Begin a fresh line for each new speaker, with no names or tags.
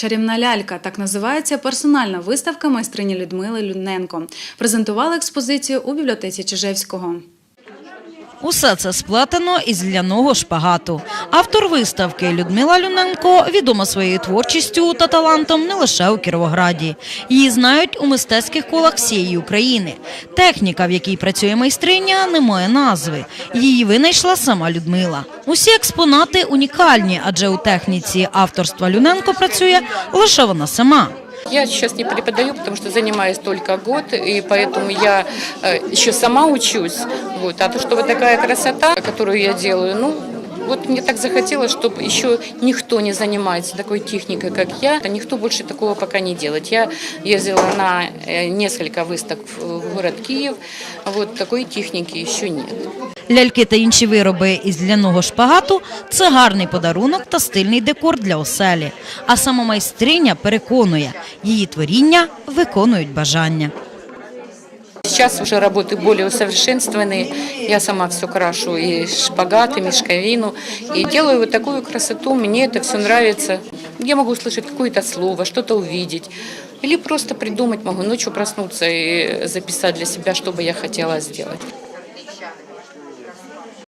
Чарівна лялька так називається персональна виставка майстрині Людмили Людненко. Презентували експозицію у бібліотеці Чижевського.
Усе це сплетено із ляного шпагату. Автор виставки Людмила Люненко відома своєю творчістю та талантом не лише у Кіровограді. Її знають у мистецьких колах всієї України. Техніка, в якій працює майстриня, не має назви. Її винайшла сама Людмила. Усі експонати унікальні, адже у техніці авторства Люненко працює лише вона сама.
Я сейчас не преподаю, потому что занимаюсь только год, и поэтому я э, еще сама учусь Вот. А то, что вот такая красота, которую я делаю, ну, вот мне так захотелось, чтобы еще никто не занимается такой техникой, как я. Никто больше такого пока не делает. Я ездила на э, несколько выставок в в город Киев. Вот такой техники еще нет.
Ляльки та інші вироби із ляного шпагату це гарний подарунок та стильний декор для оселі. А сама майстриня переконує, її творіння виконують бажання.
Сейчас уже работы более усовершенствованные. Я сама все крашу и шпагат, и мешковину. И делаю вот такую красоту. Мне это все нравится. Я могу услышать какое-то слово, что-то увидеть. Или просто придумать могу ночью проснуться и записать для себя, что бы я хотела сделать.